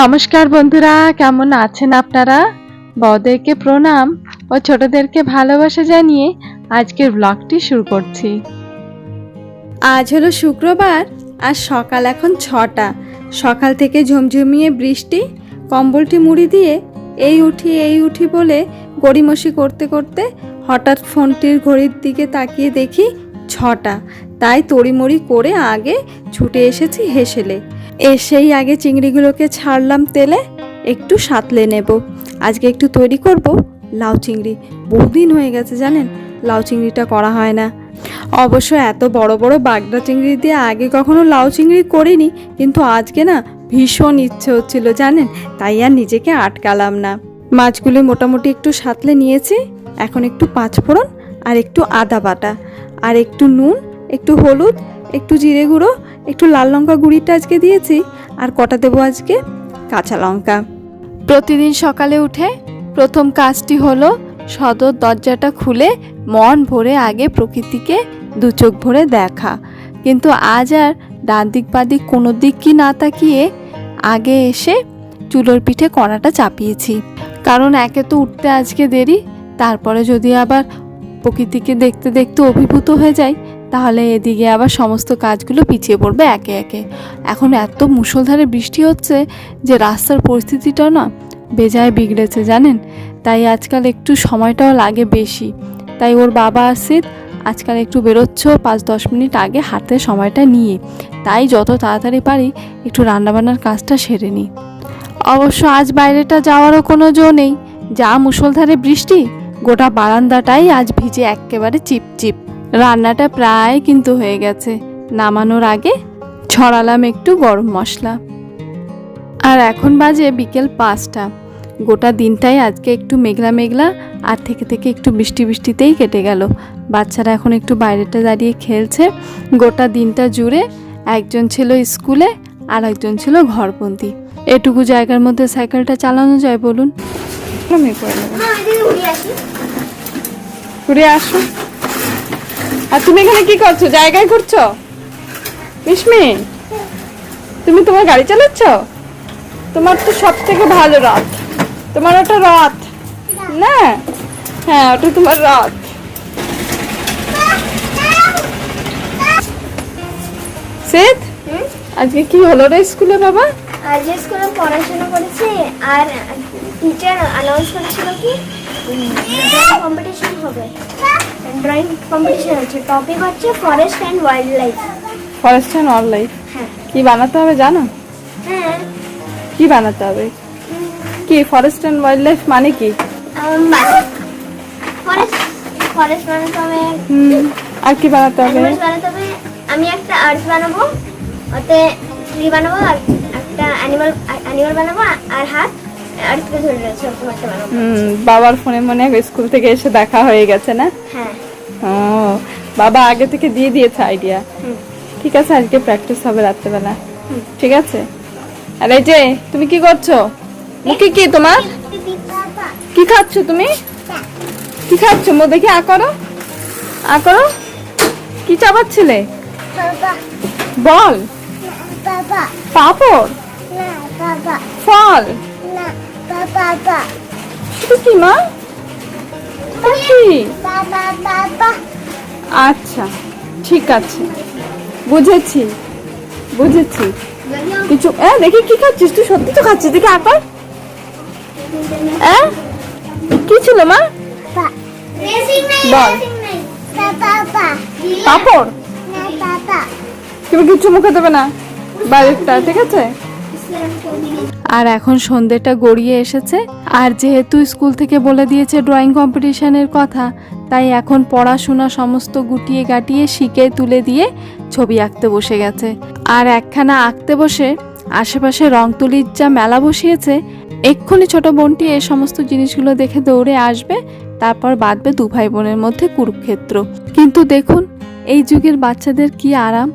নমস্কার বন্ধুরা, কেমন আছেন আপনারা? বড়দেরকে প্রণাম ও ছোটদেরকে ভালোবাসা জানিয়ে আজকের ব্লগটি শুরু করছি। আজ হলো শুক্রবার আর সকাল এখন ছটা। সকাল থেকে ঝমঝমিয়ে বৃষ্টি, কম্বলটি মুড়ি দিয়ে এই উঠি এই উঠি বলে গড়িমসি করতে করতে হঠাৎ ফোনটির ঘড়ির দিকে তাকিয়ে দেখি ছটা। তাই তড়িমড়ি করে আগে ছুটে এসেছি হেসেলে। এসেই আগে চিংড়িগুলোকে ছাড়লাম তেলে, একটু সাতলে নেব। আজকে একটু তৈরি করব লাউ চিংড়ি। বহুদিন হয়ে গেছে জানেন, লাউ চিংড়িটা করা হয় না। অবশ্য এত বড় বড় বাগদা চিংড়ি দিয়ে আগে কখনো লাউ চিংড়ি করিনি, কিন্তু আজকে না ভীষণ ইচ্ছে হচ্ছিল জানেন, তাই আর নিজেকে আটকালাম না। মাছগুলো মোটামুটি একটু সাতলে নিয়েছি, এখন একটু পাঁচফোড়ন আর একটু আদা বাটা। আর একটু নুন, একটু হলুদ, একটু জিরে গুঁড়ো একটু লাল লঙ্কা গুঁড়িটা আজকে দিয়েছি, আর কটা দেবো আজকে? কাঁচা লঙ্কা। প্রতিদিন সকালে উঠে প্রথম কাজটি হলো সদর দরজাটা খুলে মন ভরে আগে প্রকৃতিকে দু চোখ ভরে দেখা। কিন্তু আজ আর ডান দিক বাদিক কোনো দিক কি না তাকিয়ে আগে এসে চুলোর পিঠে কড়াটা চাপিয়েছি। কারণ একে তো উঠতে আজকে দেরি, তারপরে যদি আবার প্রকৃতিকে দেখতে দেখতে অভিভূত হয়ে যায় তাহলে এদিকে আবার সমস্ত কাজগুলো পিছিয়ে পড়বে একে একে। এখন এত মুষলধারে বৃষ্টি হচ্ছে যে রাস্তার পরিস্থিতিটাও না বেজায় বিগড়েছে, জানেন? তাই আজকাল একটু সময়টাও লাগে বেশি। তাই ওর বাবা আসছে আজকাল একটু বেরোচ্ছ পাঁচ দশ মিনিট আগে হাঁটতে সময়টা নিয়ে। তাই যত তাড়াতাড়ি পারি একটু রান্নাবান্নার কাজটা সেরে নিই। অবশ্য আজ বাইরেটা যাওয়ারও কোনো জো নেই। যা মুষলধারে বৃষ্টি, গোটা বারান্দাটাই আজ ভিজে একেবারে চিপচিপ। রান্নাটা প্রায় কিন্তু হয়ে গেছে। নামানোর আগে ছড়ালাম একটু গরম মশলা। আর এখন বাজে বিকেল পাঁচটা। গোটা দিনটাই আজকে একটু মেঘলা মেঘলা আর থেকে থেকে একটু বৃষ্টি বৃষ্টিতেই কেটে গেল। বাচ্চারা এখন একটু বাইরেটা দাঁড়িয়ে খেলছে। গোটা দিনটা জুড়ে একজন ছিল স্কুলে আর একজন ছিল ঘরবন্দি। এটুকু জায়গার মধ্যে সাইকেলটা চালানো যায় বলুন। আমি করে নেব। ঘুরে আসো। আর তুমি এখানে কি করছ? জায়গায় ঘুরছো? মিশমি, তুমি তোমার গাড়ি চালাচ্ছ? তোমার তো সব থেকে ভালো রথ তোমার ওটা রথ না? হ্যাঁ ওটা তোমার রথ সেদ আজকে কি হলো রে স্কুলে বাবা? আজ স্কুলে পড়াশোনা করেছে আর টিচার অ্যানাউন্স করেছিল কি? কম্পিটিশন হবে। ড্রয়িং কম্পিটিশন আছে টপিক হচ্ছে forest and wildlife forest and wildlife কি বানাতে হবে জানো? হ্যাঁ। কি বানাতে হবে? কি ফরেস্ট অ্যান্ড ওয়াইল্ড লাইফ মানে কি? ফরেস্ট ফরেস্ট বানাতে হবে। আর কি বানাতে হবে? বানাতে হবে। আমি একটা আর্ট বানাবো ওতে ট্রি বানাবো আর একটা অ্যানিমাল অ্যানিমাল বানাবো আর হাত আর্থকে ধরে রয়েছে ওরকম একটা বানাবো। হুম বাবার ফোনে মনে হয় স্কুল থেকে এসে দেখা হয়ে গেছে না? হ্যাঁ। ও বাবা আগে থেকে দিয়ে দিয়েছে আইডিয়া ঠিক আছে আজকে প্র্যাকটিস হবে রাত্রেবেলা। ঠিক আছে? আর এই যে তুমি কি করছ? মুখে কি তোমার? কি খাচ্ছ তুমি? কি খাচ্ছ? মো দেখি আ করো। আ করো। কি চাবাচ্ছিলে বল। পাপড়? না বাবা ফল না বাবা এটা কি? মা বাবা বাবা। আচ্ছা ঠিক আছে। বুঝেছি বুঝেছি। কিছু দেখি কি খাচ্ছিস? তুই সত্যি তো খাচ্ছিস? দেখি আকার। কি ছিল মা? বল। পাপড়? তুমি কিচ্ছু মুখে দেবে না। বাইরেটা ঠিক আছে? আর এখন সন্ধ্যেটা গড়িয়ে এসেছে। আর যেহেতু স্কুল থেকে বলে দিয়েছে ড্রয়িং কম্পিটিশনের কথা, তাই এখন পড়াশোনা সমস্ত গুটিয়ে গাটিয়ে শিখে তুলে দিয়ে ছবি আঁকতে বসে গেছে। আর একখানা আঁকতে বসে আশেপাশে রং তুলির যা মেলা বসিয়েছে, এক্ষুনি ছোট বোনটি এ সমস্ত জিনিসগুলো দেখে দৌড়ে আসবে, তারপর বাঁধবে দু ভাই বোনের মধ্যে কুরুক্ষেত্র। কিন্তু দেখুন, এই যুগের বাচ্চাদের কি আরাম।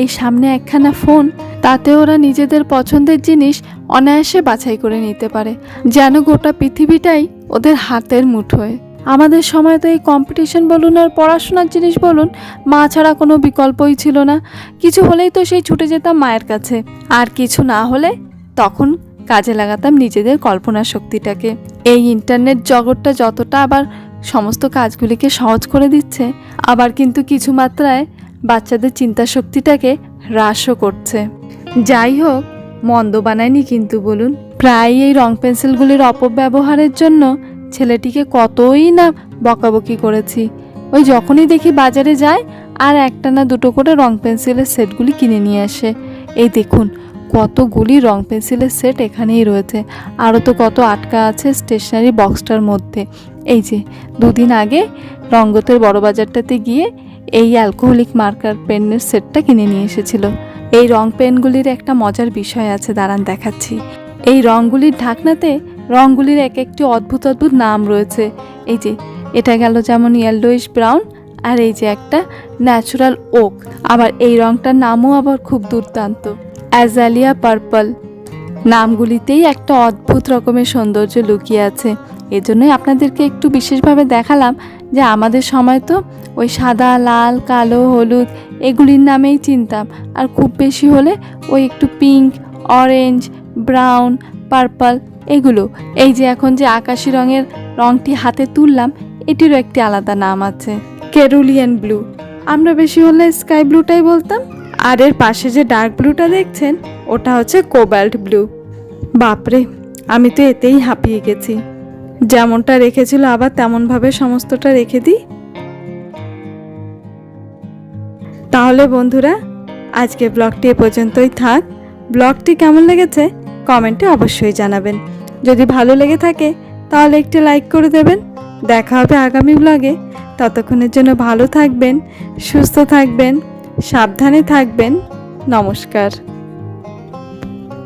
এই সামনে একখানা ফোন তাতে ওরা নিজেদের পছন্দের জিনিস অনায়াসে বাছাই করে নিতে পারে। যেন গোটা পৃথিবীটাই ওদের হাতের মুঠোয়। আমাদের সময় তো এই কম্পিটিশন বলুন আর পড়াশোনার জিনিস বলুন, মা ছাড়া কোনো বিকল্পই ছিল না। কিছু হলেই তো সেই ছুটে যেতাম মায়ের কাছে। আর কিছু না হলে তখন কাজে লাগাতাম নিজেদের কল্পনা শক্তিটাকে। এই ইন্টারনেট জগৎটা যতটা আবার সমস্ত কাজগুলিকে সহজ করে দিচ্ছে, আবার কিন্তু কিছু মাত্রায় বাচ্চাদের চিন্তা শক্তিটাকে হ্রাসও করছে। যাই হোক মন্দ বানায়নি কিন্তু বলুন। প্রায় এই রং পেন্সিলগুলির অপব্যবহারের জন্য ছেলেটিকে কতই না বকাবকি করেছি। ওই যখনই দেখি বাজারে যায়, আর একটা না দুটো করে রং পেন্সিলের সেটগুলি কিনে নিয়ে আসে। এই দেখুন কতগুলি রং পেন্সিলের সেট এখানেই রয়েছে। আরও তো কত আটকা আছে স্টেশনারি বক্সটার মধ্যে। এই যে, দুদিন আগে রঙ্গতের বড় বাজারটাতে গিয়ে এই অ্যালকোহলিক মার্কার পেনের সেটটা কিনে নিয়ে এসেছিল। এই রং পেনগুলির একটা মজার বিষয় আছে, দাঁড়ান দেখাচ্ছি। এই রঙগুলির ঢাকনাতে রঙগুলির এক একটি অদ্ভুত অদ্ভুত নাম রয়েছে। এই যে, এটা গেল যেমন ইয়েলোইশ ব্রাউন আর এই যে একটা ন্যাচারাল ওক আবার এই রঙটার নামও আবার খুব দুর্দান্ত। অ্যাজালিয়া পার্পল নামগুলিতেই একটা অদ্ভুত রকমের সৌন্দর্য লুকিয়ে আছে। এজন্যই আপনাদেরকে একটু বিশেষভাবে দেখালাম যে আমাদের সময় তো ওই সাদা, লাল, কালো, হলুদ এগুলির নামেই চিনতাম। আর খুব বেশি হলে ওই একটু পিঙ্ক অরেঞ্জ ব্রাউন পার্পল এগুলো। এই যে এখন যে আকাশি রঙের রঙটি হাতে তুললাম, এটিরও একটি আলাদা নাম আছে কেরুলিয়ান ব্লু আমরা বেশি হলে স্কাই ব্লুটাই বলতাম। আর এর পাশে যে ডার্ক ব্লুটা দেখছেন, ওটা হচ্ছে কোবাল্ট ব্লু বাপরে, আমি তো এতেই হাঁপিয়ে গেছি। যেমনটা রেখেছিল আবার তেমনভাবে সমস্তটা রেখে দিই। তাহলে বন্ধুরা আজকে ব্লগটি এ পর্যন্তই থাক। ব্লগটি কেমন লেগেছে কমেন্টে অবশ্যই জানাবেন। যদি ভালো লেগে থাকে, তাহলে একটি লাইক করে দেবেন। দেখা হবে আগামী ব্লগে। ততক্ষণের জন্য ভালো থাকবেন, সুস্থ থাকবেন, সাবধানে থাকবেন। নমস্কার।